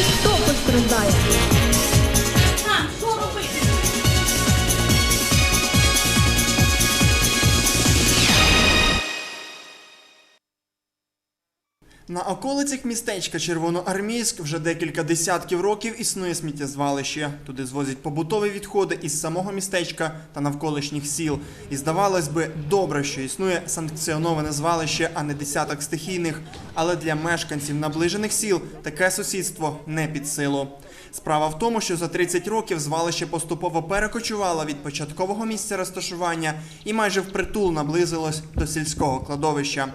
хто На околицях містечка Червоноармійськ вже декілька десятків років існує сміттєзвалище. Туди звозять побутові відходи із самого містечка та навколишніх сіл. І здавалось би, добре, що існує санкціоноване звалище, а не десяток стихійних. Але для мешканців наближених сіл таке сусідство не під силу. Справа в тому, що за 30 років звалище поступово перекочувало від початкового місця розташування і майже впритул наблизилось до сільського кладовища.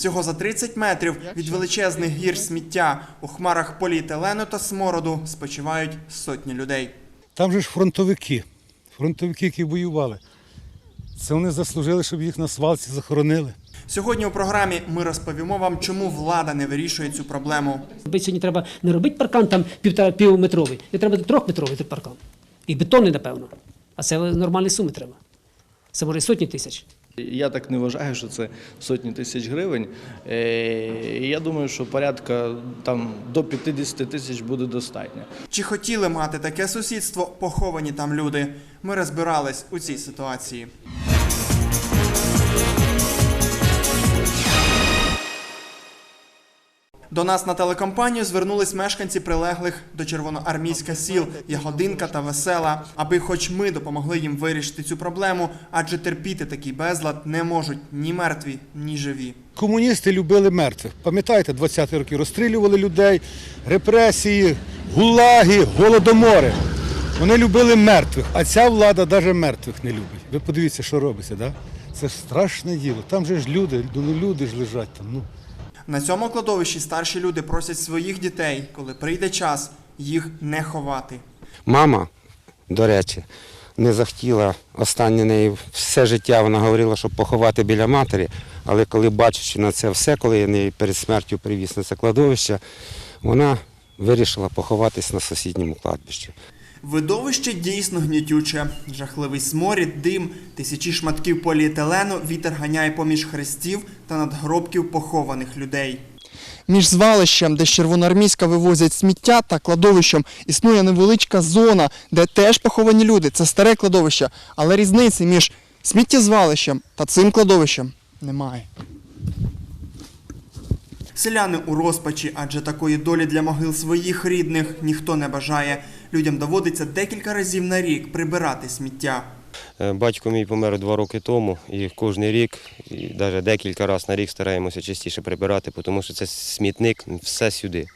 Всього за 30 метрів від величезних гір сміття у хмарах поліетилену та смороду спочивають сотні людей. Там же ж фронтовики, фронтовики, які воювали. Це вони заслужили, щоб їх на свалці захоронили. Сьогодні у програмі ми розповімо вам, чому влада не вирішує цю проблему. Сьогодні треба не робити паркан там півтора півметровий, не треба трьохметровий паркан. І бетонний, напевно. А це нормальні суми треба. Це може сотні тисяч. Я так не вважаю, що це сотні тисяч гривень. Е, Я думаю, що порядка там до 50 тисяч буде достатньо. Чи хотіли мати таке сусідство поховані там люди? Ми розбирались у цій ситуації. До нас на телекомпанію звернулись мешканці прилеглих до червоноармійська сіл Ягодинка та Весела, аби хоч ми допомогли їм вирішити цю проблему, адже терпіти такий безлад не можуть ні мертві, ні живі. Комуністи любили мертвих. Пам'ятаєте, 20-ті роки розстрілювали людей, репресії, гулаги, голодомори. Вони любили мертвих, а ця влада навіть мертвих не любить. Ви подивіться, що робиться, да? Це ж страшне діло. Там же ж люди, ну люди ж лежать там. Ну. На цьому кладовищі старші люди просять своїх дітей, коли прийде час, їх не ховати. Мама, до речі, не захотіла останнє неї все життя. Вона говорила, щоб поховати біля матері. Але коли бачачи на це все, коли я неї перед смертю привіз на це кладовище, вона вирішила поховатись на сусідньому кладбищі. Видовище дійсно гнітюче. Жахливий сморід, дим, тисячі шматків поліетилену вітер ганяє поміж хрестів та надгробків похованих людей. Між звалищем, де з червоноармійська вивозять сміття, та кладовищем існує невеличка зона, де теж поховані люди. Це старе кладовище. Але різниці між сміттєзвалищем та цим кладовищем немає. Селяни у розпачі, адже такої долі для могил своїх рідних ніхто не бажає. Людям доводиться декілька разів на рік прибирати сміття. Е, Батько мій помер два роки тому, і кожен рік, і навіть декілька разів на рік стараємося частіше прибирати, тому що це смітник все сюди.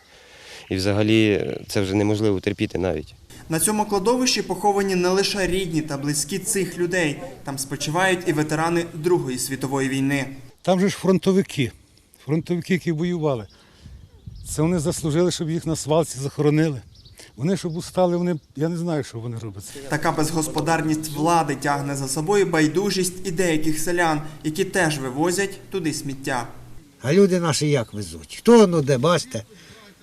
І взагалі е, це вже неможливо терпіти навіть. На цьому кладовищі поховані не лише рідні та близькі цих людей. Там спочивають і ветерани Другої світової війни. Там же ж фронтовики, фронтовики, які воювали. Це вони заслужили, щоб їх на свалці захоронили. Вони щоб устали, вони, я не знаю, що вони роблять. Така безгосподарність влади тягне за собою байдужість і деяких селян, які теж вивозять туди сміття. А люди наші як везуть? Хто ну де, бачите?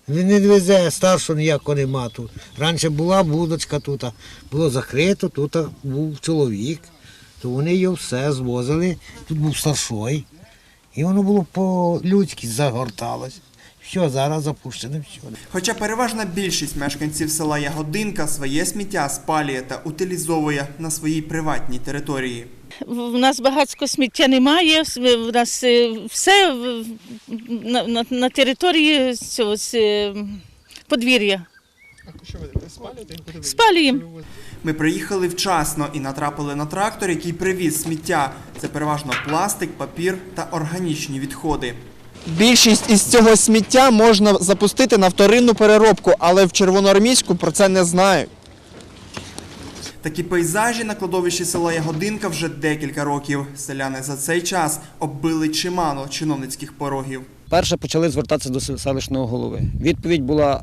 Він не везе, старшого ніякого нема тут. Раніше була будочка тут, було закрито, тут був чоловік, то вони його все звозили, тут був старшой. І воно було по-людськи загорталось. Все, зараз запущене все. Хоча переважна більшість мешканців села Ягодинка своє сміття спалює та утилізовує на своїй приватній території. В нас багатського сміття немає. В нас е, все на, на, на території цього е, подвір'я. Спалюємо. Ми приїхали вчасно і натрапили на трактор, який привіз сміття. Це переважно пластик, папір та органічні відходи. Більшість із цього сміття можна запустити на вторинну переробку, але в червоноармійську про це не знають. Такі пейзажі на кладовищі села Ягодинка вже декілька років. Селяни за цей час оббили чимало чиновницьких порогів. Перше почали звертатися до селищного голови. Відповідь була,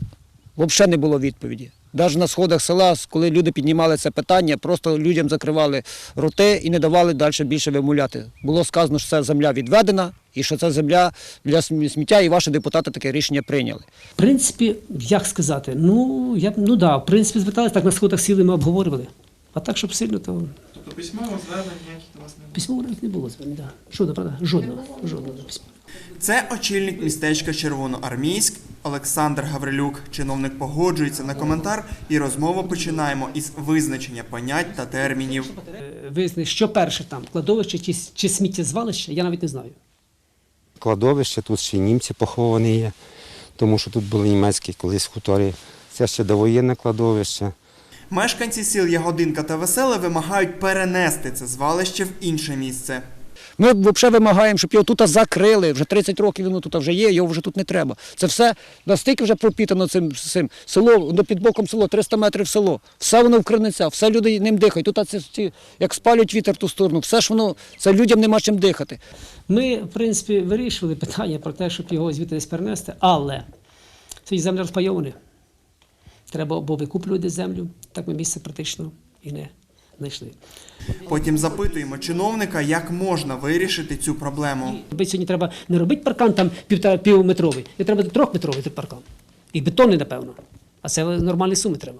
взагалі не було відповіді. Навіть на сходах села, коли люди піднімали це питання, просто людям закривали роти і не давали далі більше вимовляти. Було сказано, що це земля відведена і що це земля для смі- сміття, і ваші депутати таке рішення прийняли. В принципі, як сказати, ну, я б, ну да, в принципі, зверталися, так на сходах сіли, ми обговорювали. А так, щоб сильно, то Тобто письмово звернень ніяких до вас не письмово навіть не було звернень, да. Жодного, правда? Жодного, жодного письма. Це очільник містечка Червоноармійськ Олександр Гаврилюк. Чиновник погоджується на коментар, і розмову починаємо із визначення понять та термінів. Е, Вияснити, що перше там, кладовище чи, чи сміттєзвалище, я навіть не знаю. Кладовище, тут ще й німці поховані є, тому що тут були німецькі колись хуторі. Це ще довоєнне кладовище. Мешканці сіл Ягодинка та Веселе вимагають перенести це звалище в інше місце. Ми взагалі вимагаємо, щоб його тут закрили. Вже 30 років воно тут вже є, його вже тут не треба. Це все настільки вже пропітано цим, цим село, до під боком село, 300 метрів село. Все воно в криницях, все люди ним дихають. Тут ці, ці, як спалюють вітер ту сторону, все ж воно, це людям нема чим дихати. Ми, в принципі, вирішували питання про те, щоб його звідти перенести, але цей земля розпайований. Треба або викуплювати землю, так ми місце практично і не знайшли. Потім запитуємо чиновника, як можна вирішити цю проблему. Сьогодні треба не робити паркан там півтора півметровий, не треба трьохметровий паркан. І бетонний, напевно. А це нормальні суми треба.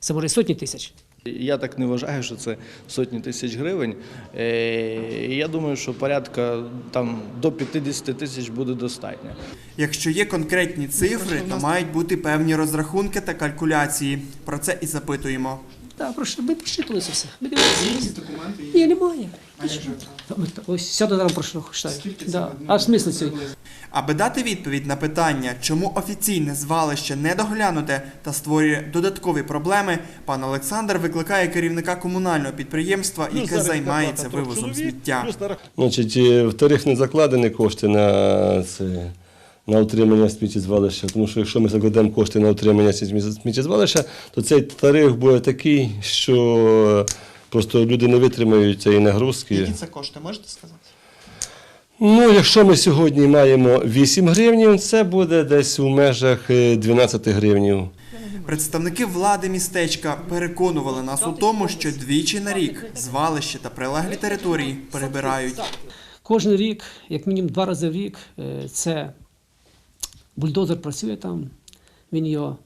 Це може сотні тисяч. Я так не вважаю, що це сотні тисяч гривень. Е, Я думаю, що порядка там до 50 тисяч буде достатньо. Якщо є конкретні цифри, то мають бути певні розрахунки та калькуляції. Про це і запитуємо. Так, прошу, ми прочитали все. Ми дивилися. документи? Ні, немає. Ось сяду зараз прошу, читаю. Да. А в смислі цей? Аби дати відповідь на питання, чому офіційне звалище не доглянуте та створює додаткові проблеми, пан Олександр викликає керівника комунального підприємства, яке займається вивозом сміття. Значить, е, в тариф не закладені кошти на це. На утримання сміттєзвалища, тому що якщо ми закладемо кошти на утримання сміттєзвалища, то цей тариф буде такий, що просто люди не витримають цієї нагрузки. Які це кошти, можете сказати? Ну, якщо ми сьогодні маємо 8 гривнів, це буде десь у межах е, 12 гривнів. Представники влади містечка переконували нас у тому, що двічі на рік звалище та прилеглі території перебирають. Кожен рік, як мінімум два рази в рік, е, це buldozer presuje tam, vini jo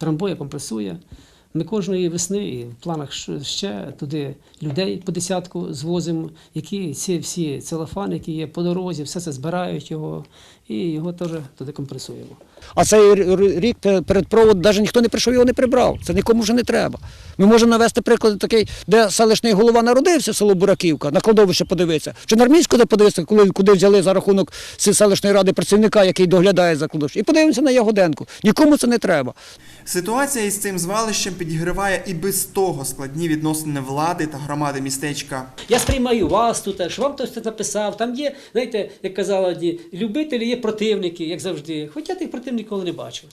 tramboje kompresuje, po Ми кожної весни і в планах ще туди людей по десятку звозимо, які ці всі целофани, які є по дорозі, все це збирають його і його теж туди компресуємо. А цей рік пе- перед провод навіть ніхто не прийшов, його не прибрав. Це нікому вже не треба. Ми можемо навести приклад такий, де селищний голова народився, село Бураківка, на кладовище подивитися. Чи на Армійську де подивитися, коли, куди взяли за рахунок селищної ради працівника, який доглядає за кладовище. І подивимося на Ягоденку. Нікому це не треба. Ситуація із цим звалищем підігриває і без того складні відносини влади та громади містечка. Я сприймаю вас тут, що вам хтось це написав. Там є, знаєте, як казала Ді, любителі, є противники, як завжди. Хоча тих противників ніколи не бачив.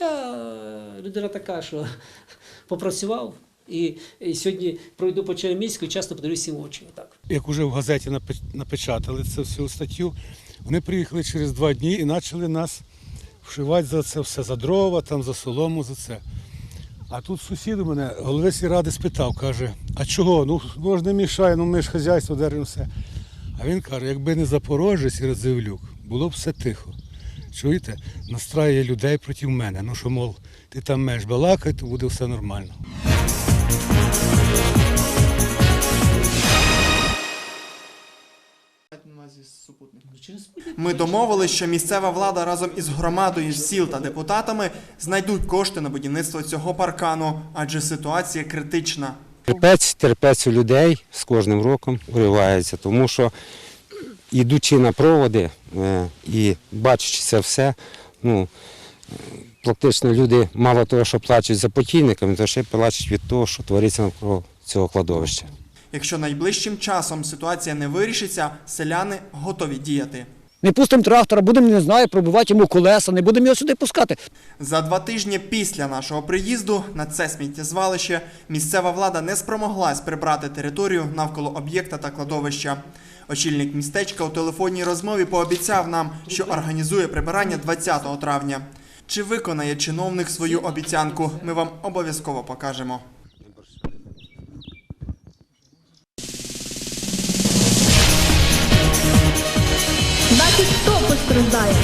Я е, людина така, що попрацював і, і сьогодні пройду по Череміську і часто подивлюся їм в очі. Отак. Як вже в газеті напечатали цю всю статтю, вони приїхали через два дні і почали нас вшивати за це все, за дрова, там, за солому, за це. А тут сусід у мене, голови сільради спитав, каже, а чого? Ну може не мішає, ну ми ж хазяйство держимо все. А він каже, якби не Запорожець і Радзивлюк, було б все тихо. Чуєте? Настраює людей проти мене. Ну що, мов, ти там меш балакай, то буде все нормально. Ми домовились, що місцева влада разом із громадою сіл та депутатами знайдуть кошти на будівництво цього паркану, адже ситуація критична. Терпець, терпець у людей з кожним роком уривається, тому що ідучи на проводи е, і бачачи це все, ну, е, практично люди мало того, що плачуть за покійниками, то ще й плачуть від того, що твориться навколо цього кладовища. Якщо найближчим часом ситуація не вирішиться, селяни готові діяти. Не пустимо трактора, будемо, не знаю, пробивати йому колеса, не будемо його сюди пускати. За два тижні після нашого приїзду на це сміттєзвалище місцева влада не спромоглась прибрати територію навколо об'єкта та кладовища. Очільник містечка у телефонній розмові пообіцяв нам, що організує прибирання 20 травня. Чи виконає чиновник свою обіцянку? Ми вам обов'язково покажемо. Значить, хто постраждає?